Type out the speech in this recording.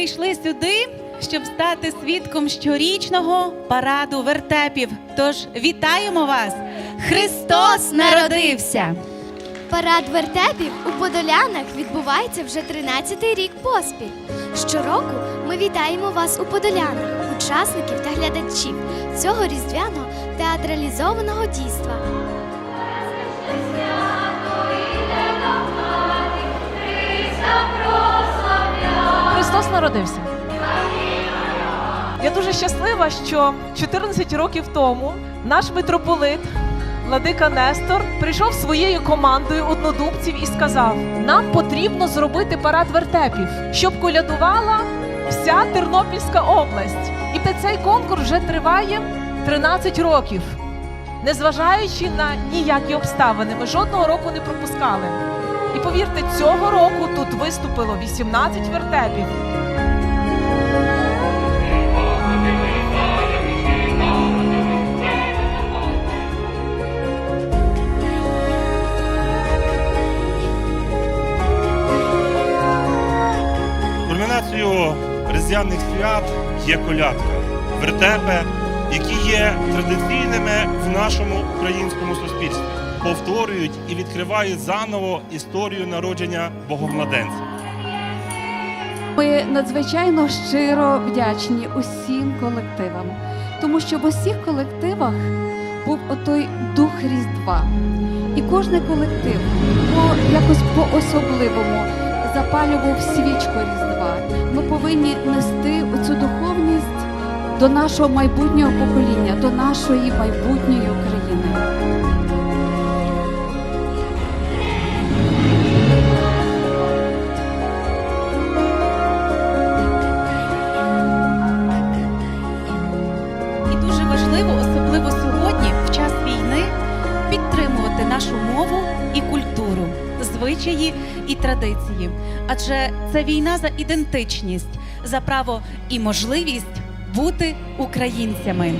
прийшли сюди, щоб стати свідком щорічного параду вертепів. Тож вітаємо вас! Христос народився! Парад вертепів у Подолянах відбувається вже 13-й рік поспіль. Щороку ми вітаємо вас у Подолянах, учасників та глядачів цього різдвяного театралізованого дійства. Народився. Я дуже щаслива, що 14 років тому наш митрополит Владика Нестор прийшов своєю командою однодумців і сказав: нам потрібно зробити парад вертепів, щоб колядувала вся Тернопільська область. І цей конкурс вже триває 13 років. Незважаючи на ніякі обставини, ми жодного року не пропускали. І повірте, цього року виступило 18 вертепів. Кульмінацією різдвяних свят є колядка, вертепи, які є традиційними в нашому українському суспільстві, повторюють і відкривають заново історію народження Богомладенця. Ми надзвичайно щиро вдячні усім колективам, тому що в усіх колективах був отой дух Різдва. І кожен колектив по якось по-особливому запалював свічку Різдва. Ми повинні нести до нашого майбутнього покоління, до нашої майбутньої України. Нашу мову і культуру, звичаї і традиції. Адже це війна за ідентичність, за право і можливість бути українцями.